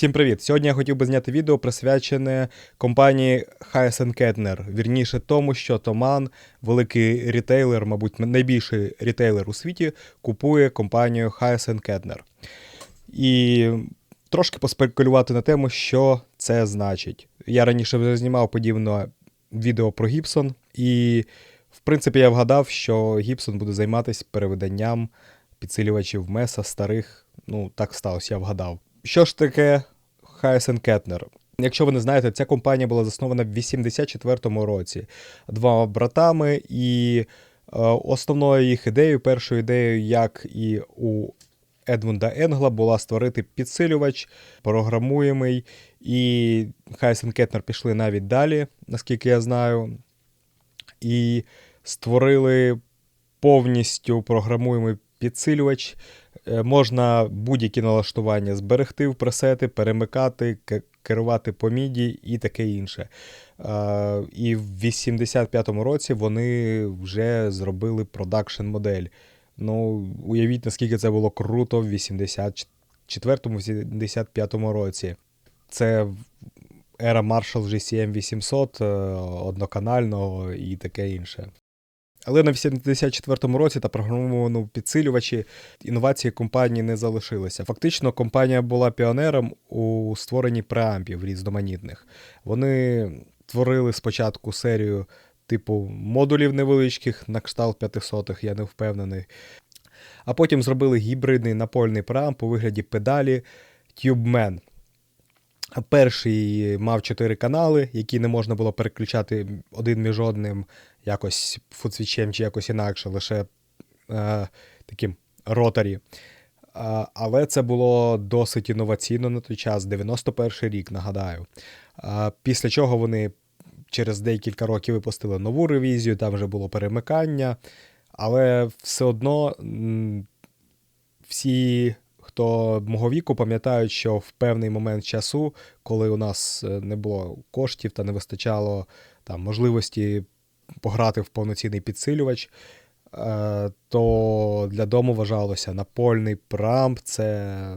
Всім привіт! Сьогодні я хотів би зняти відео присвячене компанії Hyacinth Kettner. Вірніше тому, що Томан, великий рітейлер, мабуть, найбільший рітейлер у світі, купує компанію Hyacinth Kettner. І трошки поспекулювати на тему, що це значить. Я раніше вже знімав подібне відео про Гібсон, і, в принципі, я вгадав, що Гібсон буде займатися переведенням підсилювачів Меса старих. Ну, так сталося, я вгадав. Що ж таке Hyacinth Kettner? Якщо ви не знаєте, ця компанія була заснована в 84-му році двома братами, і е, основною їх ідеєю, першою ідеєю, як і у Едмунда Енгла, була створити підсилювач, програмуємий, і Hyacinth Kettner пішли навіть далі, наскільки я знаю, і створили повністю програмуємий підсилювач. Е, Можна будь-які налаштування зберегти в пресети, перемикати, керувати по міді і таке інше. І в 85-му році вони вже зробили продакшн модель. Ну, уявіть, наскільки це було круто в 84-85 році. Це ера Marshall GCM 800 е, одноканального і таке інше. Але на 84-му році та програмованому підсилювачі інновації компанії не залишилися. Фактично, компанія була піонером у створенні преампів різноманітних. Вони творили спочатку серію типу модулів невеличких на кшталт 500 я не впевнений. А потім зробили гібридний напольний преамп у вигляді педалі TubeMan. Перший мав чотири канали, які не можна було переключати один між одним якось фудсвічем чи якось інакше, лише е, таким роторі. А, але це було досить інноваційно на той час, 91 рік, нагадаю. А, після чого вони через декілька років випустили нову ревізію, там вже було перемикання, але все одно всі, хто мого віку, пам'ятають, що в певний момент часу, коли у нас е, не було коштів та не вистачало там, можливості пограти в повноцінний підсилювач, е, то для дому вважалося напольний прамп, це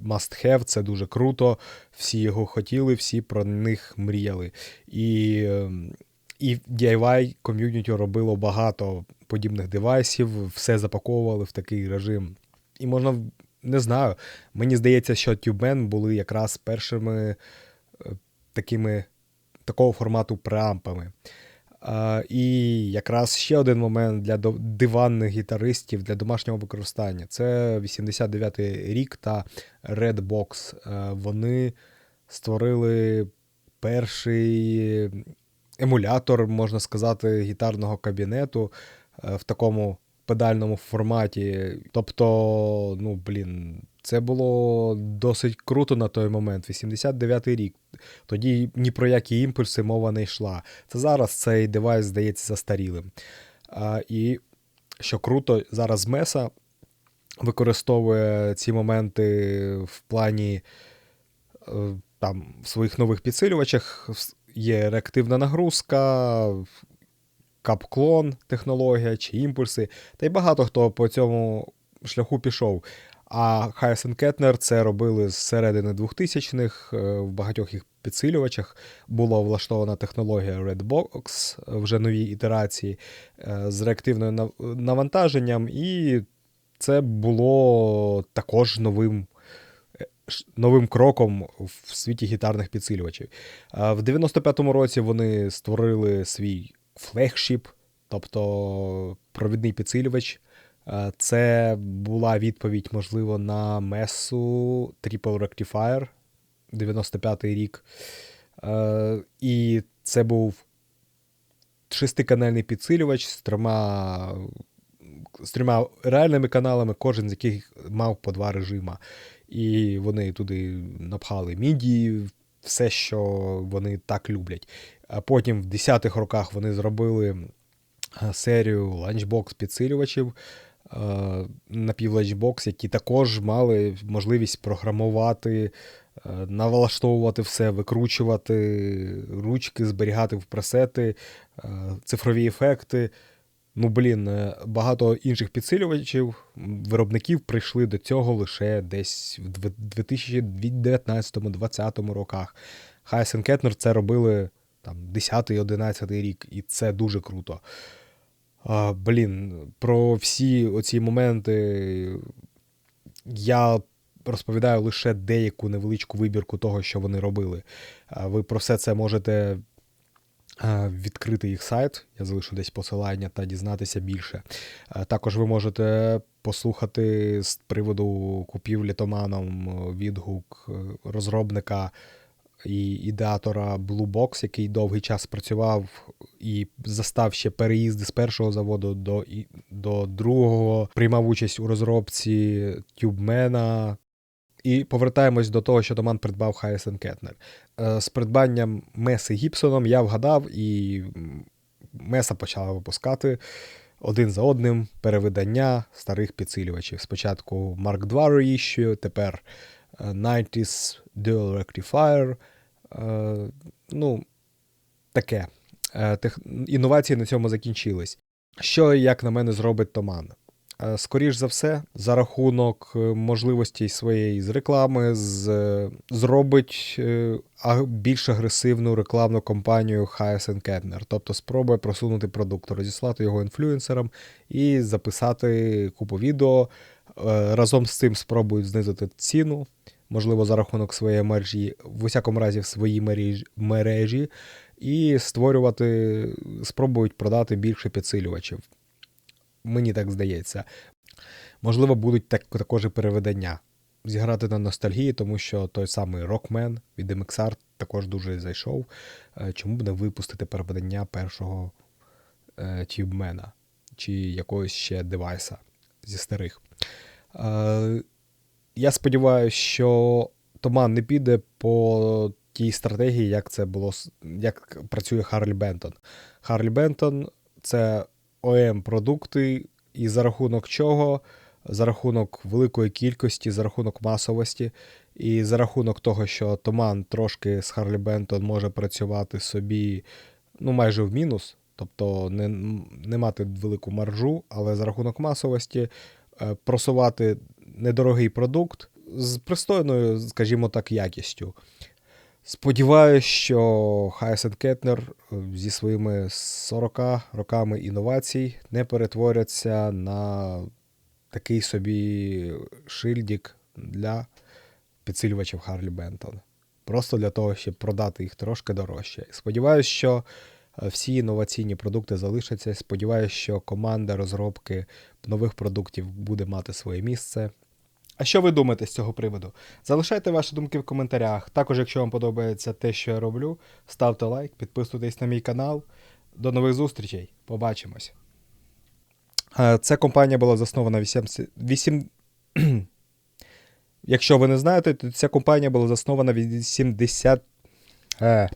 must have, це дуже круто. Всі його хотіли, всі про них мріяли. І, е, і DIY ком'юніті робило багато подібних девайсів, все запаковували в такий режим. І можна, не знаю, мені здається, що TubeMan були якраз першими е, такими такого формату преампами. І якраз ще один момент для диванних гітаристів для домашнього використання. Це 89-й рік та Redbox. Е, Вони створили перший емулятор, можна сказати, гітарного кабінету е, в такому педальному форматі. Тобто, ну, блін, це було досить круто на той момент. 89-й рік. Тоді ні про які імпульси мова не йшла. Це зараз цей девайс здається застарілим. А, і що круто, зараз Меса використовує ці моменти в плані е, там, в своїх нових підсилювачах. Є реактивна нагрузка, капклон технологія чи імпульси. Та й багато хто по цьому шляху пішов. А Hyacinth Kettner це робили з середини 2000-х, е, в багатьох їх підсилювачах була влаштована технологія Redbox е, вже новій ітерації е, з реактивним навантаженням, і це було також новим. Новим кроком в світі гітарних підсилювачів. В 95-му році вони створили свій флегшіп, тобто провідний підсилювач. Е, Це була відповідь, можливо, на месу Triple Rectifier 95-й рік. Е, І це був шестиканальний підсилювач з трьома, з трьома реальними каналами, кожен з яких мав по два режима. І вони туди напхали міді, все, що вони так люблять. А потім в 10-х роках вони зробили е, серію ланчбокс підсилювачів е, напівланчбокс, які також мали можливість програмувати, е, налаштовувати все, викручувати ручки, зберігати в пресети, цифрові ефекти. Ну, блін, багато інших підсилювачів, виробників прийшли до цього лише десь в 2019-2020 роках. Хайсен Кетнер це робили там 10-11 рік, і це дуже круто. А, блін, про всі оці моменти я розповідаю лише деяку невеличку вибірку того, що вони робили. А Ви про все це можете відкрити їх сайт. Я залишу десь посилання та дізнатися більше. Також ви можете послухати з приводу купівлі Томаном відгук розробника і ідеатора Blue Box, який довгий час працював і застав ще переїзди з першого заводу до, до другого, приймав участь у розробці Тюбмена. І повертаємось до того, що Томан придбав Хайсен Кетнер. Е, З придбанням Меси Гібсоном я вгадав, і Меса почала випускати один за одним перевидання старих підсилювачів. Спочатку Mark II Reissue, тепер е, 90s Dual Rectifier. Е, Ну, таке. Е, Тех... Інновації на цьому закінчились. Що, як на мене, зробить Томан? Е, Скоріш за все, за рахунок можливостей своєї з реклами, з, зробить більш агресивну рекламну кампанію Hyacinth Kettner. Тобто спробує просунути продукт, розіслати його інфлюенсерам і записати купу відео. Разом з цим спробують знизити ціну, можливо, за рахунок своєї мережі, в усякому разі, в своїй мережі, мережі і створювати, спробують продати більше підсилювачів. Мені так здається. Можливо, будуть так, також і переведення. Зіграти на ностальгії, тому що той самий Rockman від MXR також дуже зайшов. Е, Чому б не випустити переведення першого е, Тюбмена чи якогось ще девайса зі старих? Я сподіваюся, що Томан не піде по тій стратегії, як це було, як працює Харлі Бентон. Харлі Бентон це ОМ продукти, і за рахунок чого? За рахунок великої кількості, за рахунок масовості, і за рахунок того, що Томан трошки з Харлі Бентон може працювати собі ну, майже в мінус, тобто не, не мати велику маржу, але за рахунок масовості е, просувати недорогий продукт з пристойною, скажімо так, якістю. Сподіваюсь, що Hyacinth Кетнер е, зі своїми 40 роками інновацій не перетворяться на такий собі шильдік для підсилювачів Харлі Бентон. Просто для того, щоб продати їх трошки дорожче. Сподіваюсь, що е, всі інноваційні продукти залишаться. Сподіваюсь, що команда розробки нових продуктів буде мати своє місце. А що ви думаєте з цього приводу? Залишайте ваші думки в коментарях. Також, якщо вам подобається те, що я роблю, ставте лайк, підписуйтесь на мій канал. До нових зустрічей. Побачимось. Е, Ця компанія була заснована 80... 8... Якщо ви не знаєте, то ця компанія була заснована в 80... Е,